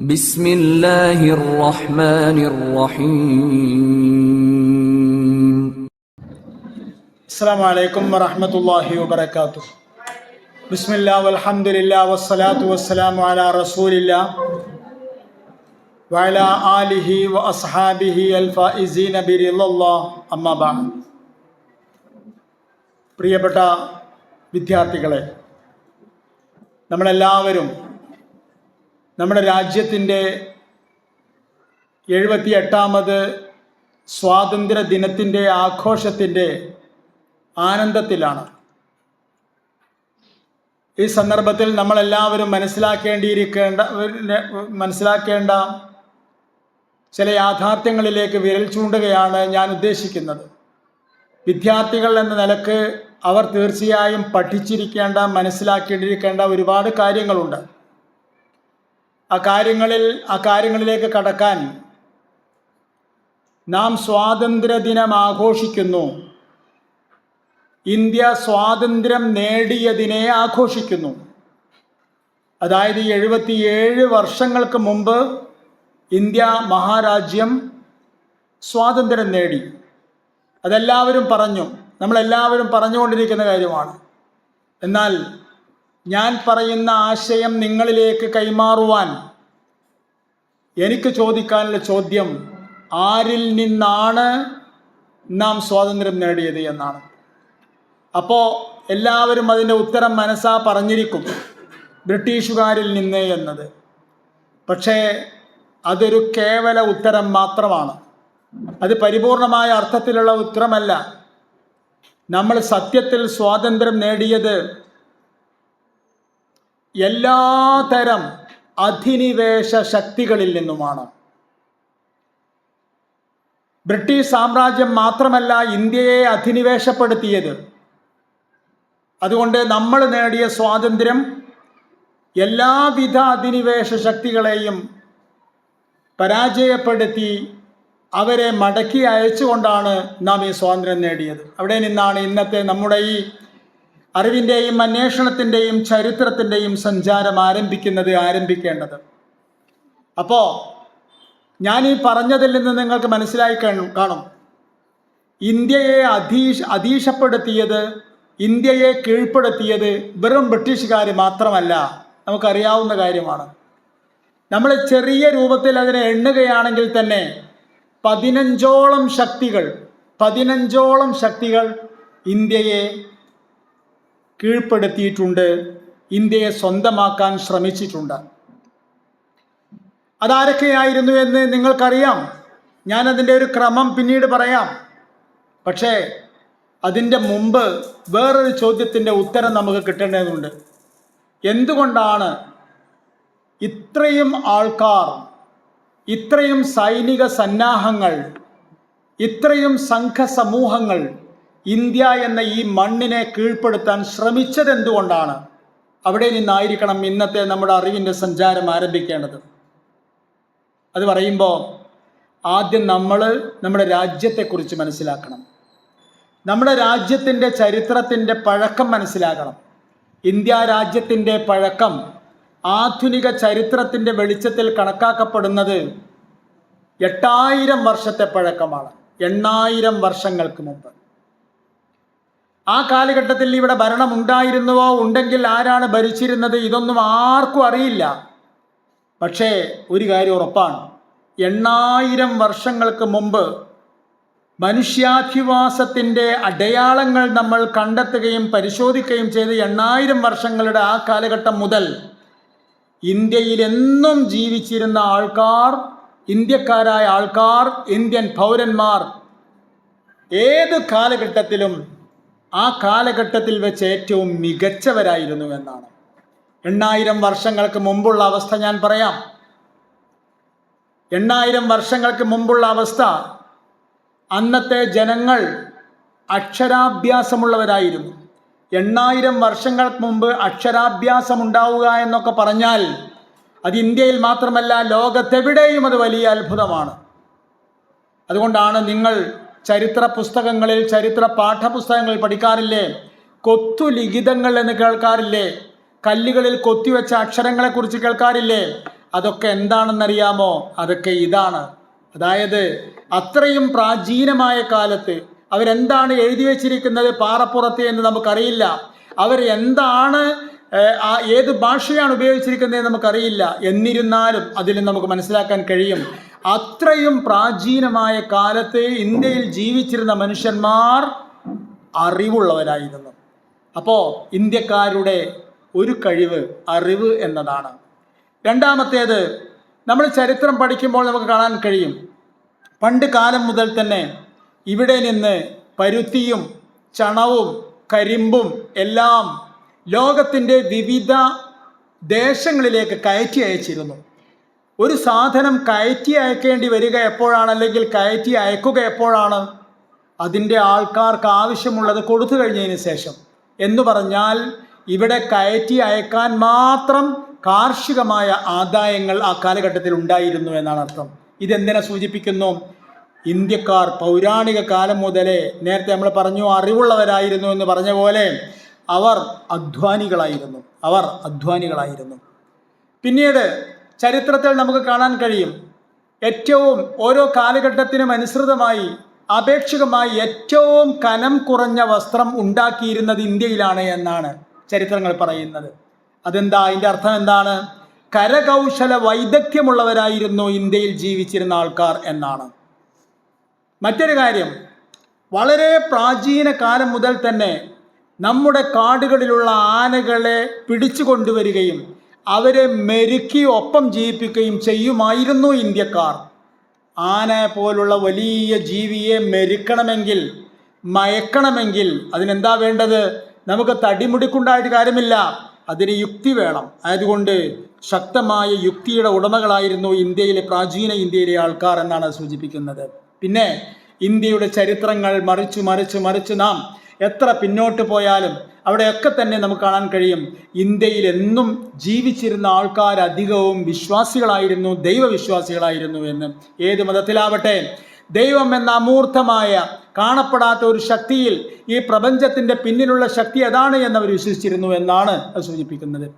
بسم الله الرحمن الرحيم السلام عليكم ورحمة الله وبركاته بسم الله والحمد لله والصلاة والسلام على رسول الله وعلى آله وأصحابه الفائزين برضا الله أما بعد പ്രിയപ്പെട്ട വിദ്യാർത്ഥികളെ നമ്മളെല്ലാവരും നമ്മുടെ രാജ്യത്തിന്റെ എഴുപത്തി എട്ടാമത് സ്വാതന്ത്ര്യ ദിനത്തിന്റെ ആഘോഷത്തിന്റെ ആനന്ദത്തിലാണ്. ഈ സന്ദർഭത്തിൽ നമ്മളെല്ലാവരും മനസ്സിലാക്കേണ്ടിയിരിക്കേണ്ട മനസ്സിലാക്കേണ്ട ചില യാഥാർത്ഥ്യങ്ങളിലേക്ക് വിരൽ ചൂണ്ടുകയാണ് ഞാൻ ഉദ്ദേശിക്കുന്നത്. വിദ്യാർത്ഥികൾ എന്ന നിലയ്ക്ക് അവർ തീർച്ചയായും പഠിച്ചിരിക്കേണ്ട മനസ്സിലാക്കിയിരിക്കേണ്ട ഒരുപാട് കാര്യങ്ങളുണ്ട്. ആ കാര്യങ്ങളിൽ ആ കാര്യങ്ങളിലേക്ക് കടക്കാൻ നാം സ്വാതന്ത്ര്യ ദിനം ആഘോഷിക്കുന്നു. ഇന്ത്യ സ്വാതന്ത്ര്യം നേടിയതിനെ ആഘോഷിക്കുന്നു. അതായത് എഴുപത്തിയേഴ് വർഷങ്ങൾക്ക് മുമ്പ് ഇന്ത്യ മഹാരാജ്യം സ്വാതന്ത്ര്യം നേടി. അതെല്ലാവരും പറഞ്ഞു. നമ്മളെല്ലാവരും പറഞ്ഞുകൊണ്ടിരിക്കുന്ന കാര്യമാണ്. എന്നാൽ ഞാൻ പറയുന്ന ആശയം നിങ്ങളിലേക്ക് കൈമാറുവാൻ എനിക്ക് ചോദിക്കാനുള്ള ചോദ്യം ആരിൽ നിന്നാണ് നാം സ്വാതന്ത്ര്യം നേടിയത് എന്നാണ്. അപ്പോൾ എല്ലാവരും അതിന്റെ ഉത്തരം മനസ്സാ പറഞ്ഞിരിക്കും. ബ്രിട്ടീഷുകാരിൽ നിന്ന് എന്നത്. പക്ഷേ അതൊരു കേവല ഉത്തരം മാത്രമാണ്. അത് പരിപൂർണമായ അർത്ഥത്തിലുള്ള ഉത്തരമല്ല. നമ്മൾ സത്യത്തിൽ സ്വാതന്ത്ര്യം നേടിയത് എല്ലാതരം അധിനിവേശ ശക്തികളിൽ നിന്നുമാണ്. ബ്രിട്ടീഷ് സാമ്രാജ്യം മാത്രമല്ല ഇന്ത്യയെ അധിനിവേശപ്പെടുത്തിയത്. അതുകൊണ്ട് നമ്മൾ നേടിയ സ്വാതന്ത്ര്യം എല്ലാവിധ അധിനിവേശ ശക്തികളെയും പരാജയപ്പെടുത്തി അവരെ മടക്കി അയച്ചുകൊണ്ടാണ് നാം ഈ സ്വാതന്ത്ര്യം നേടിയത്. അവിടെ നിന്നാണ് ഇന്നത്തെ നമ്മുടെ ഈ അറിവിന്റെയും അന്വേഷണത്തിന്റെയും ചരിത്രത്തിന്റെയും സഞ്ചാരം ആരംഭിക്കുന്നത് ആരംഭിക്കേണ്ടത്. അപ്പോൾ ഞാൻ ഈ പറഞ്ഞതിൽ നിന്ന് നിങ്ങൾക്ക് മനസ്സിലായി കാണും ഇന്ത്യയെ അധീഷ് അധീശപ്പെടുത്തിയത് ഇന്ത്യയെ കീഴ്പ്പെടുത്തിയത് വെറും ബ്രിട്ടീഷുകാർ മാത്രമല്ല നമുക്കറിയാവുന്ന കാര്യമാണ്. നമ്മൾ ചെറിയ രൂപത്തിൽ അതിനെ എണ്ണുകയാണെങ്കിൽ തന്നെ പതിനഞ്ചോളം ശക്തികൾ പതിനഞ്ചോളം ശക്തികൾ ഇന്ത്യയെ കീഴ്പ്പെടുത്തിയിട്ടുണ്ട്. ഇന്ത്യയെ സ്വന്തമാക്കാൻ ശ്രമിച്ചിട്ടുണ്ട്. അതാരൊക്കെയായിരുന്നു എന്ന് നിങ്ങൾക്കറിയാം. ഞാനതിന്റെ ഒരു ക്രമം പിന്നീട് പറയാം. പക്ഷേ അതിന്റെ മുമ്പ് വേറൊരു ചോദ്യത്തിന്റെ ഉത്തരം നമുക്ക് കിട്ടേണ്ടതുണ്ട്. എന്തുകൊണ്ടാണ് ഇത്രയും ആൾക്കാർ ഇത്രയും സൈനിക സന്നാഹങ്ങൾ ഇത്രയും സംഘസമൂഹങ്ങൾ ഇന്ത്യ എന്ന ഈ മണ്ണിനെ കീഴ്പ്പെടുത്താൻ ശ്രമിച്ചതെന്തുകൊണ്ടാണ്? അവിടെ നിന്നായിരിക്കണം ഇന്നത്തെ നമ്മുടെ അറിവിന്റെ സഞ്ചാരം ആരംഭിക്കേണ്ടത്. അത് പറയുമ്പോൾ ആദ്യം നമ്മൾ നമ്മുടെ രാജ്യത്തെക്കുറിച്ച് മനസ്സിലാക്കണം. നമ്മുടെ രാജ്യത്തിന്റെ ചരിത്രത്തിന്റെ പഴക്കം മനസ്സിലാക്കണം. ഇന്ത്യ രാജ്യത്തിന്റെ പഴക്കം ആധുനിക ചരിത്രത്തിന്റെ വെളിച്ചത്തിൽ കണക്കാക്കപ്പെടുന്നത് എട്ടായിരം വർഷത്തെ പഴക്കമാണ്. എണ്ണായിരം വർഷങ്ങൾക്ക് മുമ്പ്. ആ കാലഘട്ടത്തിൽ ഇവിടെ ഭരണം ഉണ്ടായിരുന്നുവോ? ഉണ്ടെങ്കിൽ ആരാണ് ഭരിച്ചിരുന്നത്? ഇതൊന്നും ആർക്കും അറിയില്ല. പക്ഷേ ഒരു കാര്യം ഉറപ്പാണ്. എണ്ണായിരം വർഷങ്ങൾക്ക് മുമ്പ് മനുഷ്യാധിവാസത്തിന്റെ അടയാളങ്ങൾ നമ്മൾ കണ്ടെത്തുകയും പരിശോധിക്കുകയും ചെയ്ത് എണ്ണായിരം വർഷങ്ങളുടെ ആ കാലഘട്ടം മുതൽ ഇന്ത്യയിൽ എന്നും ജീവിച്ചിരുന്ന ആൾക്കാർ ഇന്ത്യക്കാരായ ആൾക്കാർ ഇന്ത്യൻ പൗരന്മാർ ഏത് കാലഘട്ടത്തിലും ആ കാലഘട്ടത്തിൽ വെച്ച് ഏറ്റവും മികച്ചവരായിരുന്നു എന്നാണ്. എണ്ണായിരം വർഷങ്ങൾക്ക് മുമ്പുള്ള അവസ്ഥ ഞാൻ പറയാം. എണ്ണായിരം വർഷങ്ങൾക്ക് മുമ്പുള്ള അവസ്ഥ അന്നത്തെ ജനങ്ങൾ അക്ഷരാഭ്യാസമുള്ളവരായിരുന്നു. എണ്ണായിരം വർഷങ്ങൾക്ക് മുമ്പ് അക്ഷരാഭ്യാസം ഉണ്ടാവുക എന്നൊക്കെ പറഞ്ഞാൽ അത് ഇന്ത്യയിൽ മാത്രമല്ല ലോകത്തെവിടെയും അത് വലിയ അത്ഭുതമാണ്. അതുകൊണ്ടാണ് നിങ്ങൾ ചരിത്ര പുസ്തകങ്ങളിൽ ചരിത്ര പാഠപുസ്തകങ്ങളിൽ പഠിക്കാറില്ലേ? കൊത്തു ലിഖിതങ്ങൾ എന്ന് കേൾക്കാറില്ലേ? കല്ലുകളിൽ കൊത്തിവെച്ച അക്ഷരങ്ങളെക്കുറിച്ച് കേൾക്കാറില്ലേ? അതൊക്കെ എന്താണെന്നറിയാമോ? അതൊക്കെ ഇതാണ്. അതായത് അത്രയും പ്രാചീനമായ കാലത്ത് അവരെന്താണ് എഴുതി വെച്ചിരിക്കുന്നത് പാറപ്പുറത്ത് എന്ന് നമുക്കറിയില്ല. അവർ എന്താണ് ഏത് ഭാഷയാണ് ഉപയോഗിച്ചിരിക്കുന്നത് നമുക്കറിയില്ല. എന്നിരുന്നാലും അതിൽ നമുക്ക് മനസ്സിലാക്കാൻ കഴിയും. അത്രയും പ്രാചീനമായ കാലത്ത് ഇന്ത്യയിൽ ജീവിച്ചിരുന്ന മനുഷ്യന്മാർ അറിവുള്ളവരായിരുന്നു. അപ്പോൾ ഇന്ത്യക്കാരുടെ ഒരു കഴിവ് അറിവ് എന്നതാണ്. രണ്ടാമത്തേത് നമ്മൾ ചരിത്രം പഠിക്കുമ്പോൾ നമുക്ക് കാണാൻ കഴിയും. പണ്ട് കാലം മുതൽ തന്നെ ഇവിടെ നിന്ന് പരുത്തിയും ചണവും കരിമ്പും എല്ലാം ലോകത്തിന്റെ വിവിധ ദേശങ്ങളിലേക്ക് കയറ്റി അയച്ചിരുന്നു. ഒരു സാധനം കയറ്റി അയക്കേണ്ടി വരിക എപ്പോഴാണ്? അല്ലെങ്കിൽ കയറ്റി അയക്കുക എപ്പോഴാണ്? അതിന്റെ ആൾക്കാർക്ക് ആവശ്യമുള്ളത് കൊടുത്തു കഴിഞ്ഞതിന് ശേഷം. എന്ന് പറഞ്ഞാൽ ഇവിടെ കയറ്റി അയക്കാൻ മാത്രം കാർഷികമായ ആദായങ്ങൾ ആ കാലഘട്ടത്തിൽ ഉണ്ടായിരുന്നു എന്നാണ് അർത്ഥം. ഇതെന്തിനെ സൂചിപ്പിക്കുന്നു? ഇന്ത്യക്കാർ പൗരാണിക കാലം മുതലേ നേരത്തെ നമ്മൾ പറഞ്ഞു അറിവുള്ളവരായിരുന്നു എന്ന് പറഞ്ഞ പോലെ അവർ അധ്വാനികളായിരുന്നു. അവർ അധ്വാനികളായിരുന്നു. പിന്നീട് ചരിത്രത്തിൽ നമുക്ക് കാണാൻ കഴിയും. ഏറ്റവും ഓരോ കാലഘട്ടത്തിനും അനുസൃതമായി ആപേക്ഷികമായി ഏറ്റവും കനം കുറഞ്ഞ വസ്ത്രം ഉണ്ടാക്കിയിരുന്നത് ഇന്ത്യയിലാണ് എന്നാണ് ചരിത്രങ്ങൾ പറയുന്നത്. അതെന്താ? അതിന്റെ അർത്ഥം എന്താണ്? കരകൗശല വൈദഗ്ധ്യമുള്ളവരായിരുന്നു ഇന്ത്യയിൽ ജീവിച്ചിരുന്ന ആൾക്കാർ എന്നാണ്. മറ്റൊരു കാര്യം വളരെ പ്രാചീന കാലം മുതൽ തന്നെ നമ്മുടെ കാടുകളിലുള്ള ആനകളെ പിടിച്ചു കൊണ്ടുവരികയും അവരെ മെരുക്കി ഒപ്പം ജീവിപ്പിക്കുകയും ചെയ്യുമായിരുന്നു ഇന്ത്യക്കാർ. ആന പോലുള്ള വലിയ ജീവിയെ മെരുക്കണമെങ്കിൽ മയക്കണമെങ്കിൽ അതിനെന്താ വേണ്ടത്? നമുക്ക് തടിമുടിക്കുണ്ടായിട്ട് കാര്യമില്ല. അതിന് യുക്തി വേണം. അതുകൊണ്ട് ശക്തമായ യുക്തിയുടെ ഉടമകളായിരുന്നു ഇന്ത്യയിലെ പ്രാചീന ഇന്ത്യയിലെ ആൾക്കാർ എന്നാണ് സൂചിപ്പിക്കുന്നത്. പിന്നെ ഇന്ത്യയുടെ ചരിത്രങ്ങൾ മറിച്ചു മറിച്ച് മറിച്ച് നാം എത്ര പിന്നോട്ട് പോയാലും അവിടെയൊക്കെ തന്നെ നമുക്ക് കാണാൻ കഴിയും. ഇന്ത്യയിൽ എന്നും ജീവിച്ചിരുന്ന ആൾക്കാർ അധികവും വിശ്വാസികളായിരുന്നു ദൈവവിശ്വാസികളായിരുന്നു എന്ന്. ഏത് മതത്തിലാവട്ടെ ദൈവം എന്ന അമൂർത്തമായ കാണപ്പെടാത്ത ഒരു ശക്തിയിൽ ഈ പ്രപഞ്ചത്തിന്റെ പിന്നിലുള്ള ശക്തി അതാണ് എന്ന് അവർ വിശ്വസിച്ചിരുന്നു എന്നാണ് അത് സൂചിപ്പിക്കുന്നത്.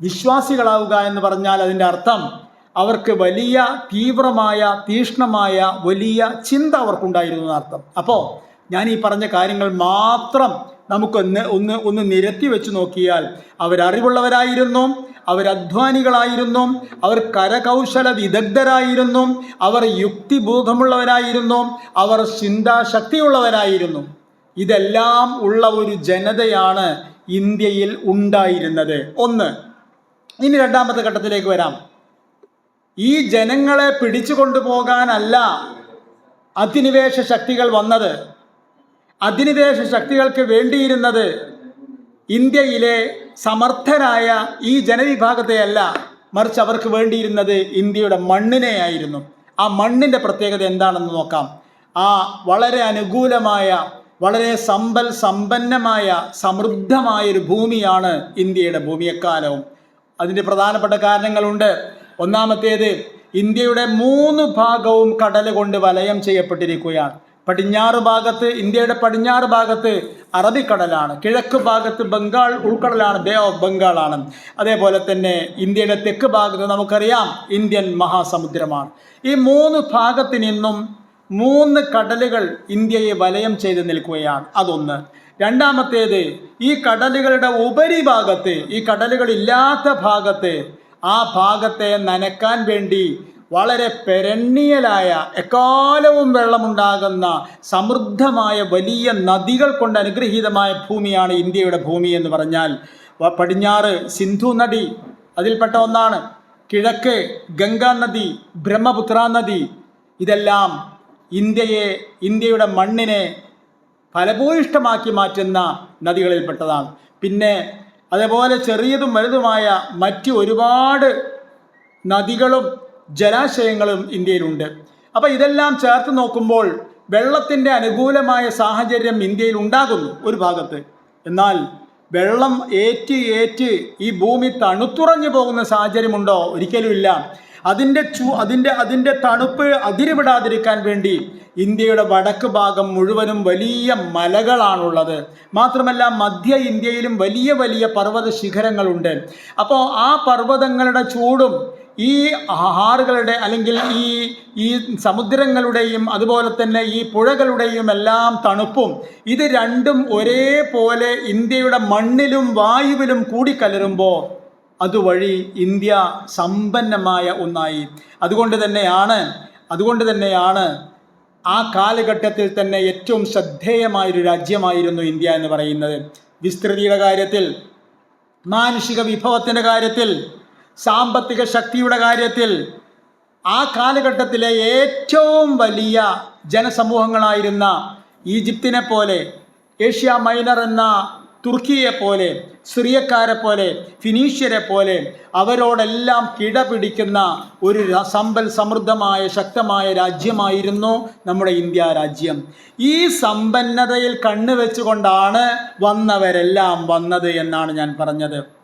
വിശ്വാസികളാവുക എന്ന് പറഞ്ഞാൽ അതിന്റെ അർത്ഥം അവർക്ക് വലിയ തീവ്രമായ തീഷ്ണമായ വലിയ ചിന്ത അവർക്കുണ്ടായിരുന്നു എന്നർത്ഥം അപ്പോൾ ഞാൻ ഈ പറഞ്ഞ കാര്യങ്ങൾ മാത്രം നമുക്കൊന്ന് ഒന്ന് ഒന്ന് നിരത്തി വെച്ച് നോക്കിയാൽ അവരറിവുള്ളവരായിരുന്നു അവരധ്വാനികളായിരുന്നു അവർ കരകൗശല വിദഗ്ധരായിരുന്നു അവർ യുക്തിബോധമുള്ളവരായിരുന്നു അവർ ചിന്താശക്തിയുള്ളവരായിരുന്നു. ഇതെല്ലാം ഉള്ള ഒരു ജനതയാണ് ഇന്ത്യയിൽ ഉണ്ടായിരുന്നത്. ഒന്ന് ഇനി രണ്ടാമത്തെ ഘട്ടത്തിലേക്ക് വരാം. ഈ ജനങ്ങളെ പിടിച്ചു കൊണ്ടുപോകാനല്ല അധിനിവേശ ശക്തികൾ വന്നത്. അധിനിവേശ ശക്തികൾക്ക് വേണ്ടിയിരുന്നത് ഇന്ത്യയിലെ സമർത്ഥരായ ഈ ജനവിഭാഗത്തെയല്ല മറിച്ച് അവർക്ക് വേണ്ടിയിരുന്നത് ഇന്ത്യയുടെ മണ്ണിനെയായിരുന്നു. ആ മണ്ണിന്റെ പ്രത്യേകത എന്താണെന്ന് നോക്കാം. ആ വളരെ അനുകൂലമായ വളരെ സമ്പൽ സമ്പന്നമായ സമൃദ്ധമായ ഒരു ഭൂമിയാണ് ഇന്ത്യയുടെ ഭൂമിയെക്കാലവും. അതിന്റെ പ്രധാനപ്പെട്ട കാരണങ്ങളുണ്ട്. ഒന്നാമത്തേത് ഇന്ത്യയുടെ മൂന്ന് ഭാഗവും കടൽ കൊണ്ട് വലയം ചെയ്യപ്പെട്ടിരിക്കുകയാണ്. പടിഞ്ഞാറ് ഭാഗത്ത് ഇന്ത്യയുടെ പടിഞ്ഞാറ് ഭാഗത്ത് അറബിക്കടലാണ്. കിഴക്ക് ഭാഗത്ത് ബംഗാൾ ഉൾക്കടലാണ് ബേ ഓഫ് ബംഗാളാണ്. അതേപോലെ തന്നെ ഇന്ത്യയുടെ തെക്ക് ഭാഗത്ത് നമുക്കറിയാം ഇന്ത്യൻ മഹാസമുദ്രമാണ്. ഈ മൂന്ന് ഭാഗത്തു നിന്നും മൂന്ന് കടലുകൾ ഇന്ത്യയെ വലയം ചെയ്ത് നിൽക്കുകയാണ്. അതൊന്ന്. രണ്ടാമത്തേത് ഈ കടലുകളുടെ ഉപരിഭാഗത്ത് ഈ കടലുകളില്ലാത്ത ഭാഗത്ത് ആ ഭാഗത്തെ നനക്കാൻ വേണ്ടി വളരെ പെരണ്ണിയലായ എക്കാലവും വെള്ളമുണ്ടാകുന്ന സമൃദ്ധമായ വലിയ നദികൾ കൊണ്ട് അനുഗ്രഹീതമായ ഭൂമിയാണ് ഇന്ത്യയുടെ ഭൂമി എന്ന് പറഞ്ഞാൽ പടിഞ്ഞാറ് സിന്ധു നദി അതിൽപ്പെട്ട ഒന്നാണ്. കിഴക്ക് ഗംഗാ നദി ബ്രഹ്മപുത്ര നദി ഇതെല്ലാം ഇന്ത്യയെ ഇന്ത്യയുടെ മണ്ണിനെ ഫലഭൂയിഷ്ടമാക്കി മാറ്റുന്ന നദികളിൽപ്പെട്ടതാണ്. പിന്നെ അതേപോലെ ചെറിയതും വലുതുമായ മറ്റ് ഒരുപാട് നദികളും ജലാശയങ്ങളും ഇന്ത്യയിലുണ്ട്. അപ്പോൾ ഇതെല്ലാം ചേർത്ത് നോക്കുമ്പോൾ വെള്ളത്തിന്റെ അനുകൂലമായ സാഹചര്യം ഇന്ത്യയിൽ ഉണ്ടാകുന്നു ഒരു ഭാഗത്ത്. എന്നാൽ വെള്ളം ഏറ്റ് ഏറ്റ് ഈ ഭൂമി തണുത്തുറഞ്ഞു പോകുന്ന സാഹചര്യമുണ്ടോ? ഒരിക്കലുമില്ല അതിന്റെ ചൂ അതിന്റെ അതിന്റെ തണുപ്പ് അതിരുവിടാതിരിക്കാൻ വേണ്ടി ഇന്ത്യയുടെ വടക്ക് ഭാഗം മുഴുവനും വലിയ മലകളാണുള്ളത്. മാത്രമല്ല മധ്യ ഇന്ത്യയിലും വലിയ വലിയ പർവത ശിഖരങ്ങളുണ്ട്. അപ്പോൾ ആ പർവതങ്ങളുടെ ചൂടും ഈ ആറുകളുടെ അല്ലെങ്കിൽ ഈ ഈ സമുദ്രങ്ങളുടെയും അതുപോലെ തന്നെ ഈ പുഴകളുടെയും എല്ലാം തണുപ്പും ഇത് രണ്ടും ഒരേപോലെ ഇന്ത്യയുടെ മണ്ണിലും വായുവിലും കൂടിക്കലരുമ്പോൾ അതുവഴി ഇന്ത്യ സമ്പന്നമായ ഒന്നായി. അതുകൊണ്ട് തന്നെയാണ് അതുകൊണ്ട് തന്നെയാണ് ആ കാലഘട്ടത്തിൽ തന്നെ ഏറ്റവും ശ്രദ്ധേയമായൊരു രാജ്യമായിരുന്നു ഇന്ത്യ എന്ന് പറയുന്നത്. വിസ്തൃതിയുടെ കാര്യത്തിൽ മാനുഷിക വിഭവത്തിന്റെ കാര്യത്തിൽ സാമ്പത്തിക ശക്തിയുടെ കാര്യത്തിൽ ആ കാലഘട്ടത്തിലെ ഏറ്റവും വലിയ ജനസമൂഹങ്ങളായിരുന്ന ഈജിപ്തിനെ പോലെ ഏഷ്യ മൈനർ എന്ന തുർക്കിയെ പോലെ സിറിയക്കാരെ പോലെ ഫിനീഷ്യരെ പോലെ അവരോടെല്ലാം കിടപിടിക്കുന്ന ഒരു സമ്പൽ സമൃദ്ധമായ ശക്തമായ രാജ്യമായിരുന്നു നമ്മുടെ ഇന്ത്യ രാജ്യം. ഈ സമ്പന്നതയിൽ കണ്ണുവെച്ചുകൊണ്ടാണ് വന്നവരെല്ലാം വന്നത് എന്നാണ് ഞാൻ പറഞ്ഞത്.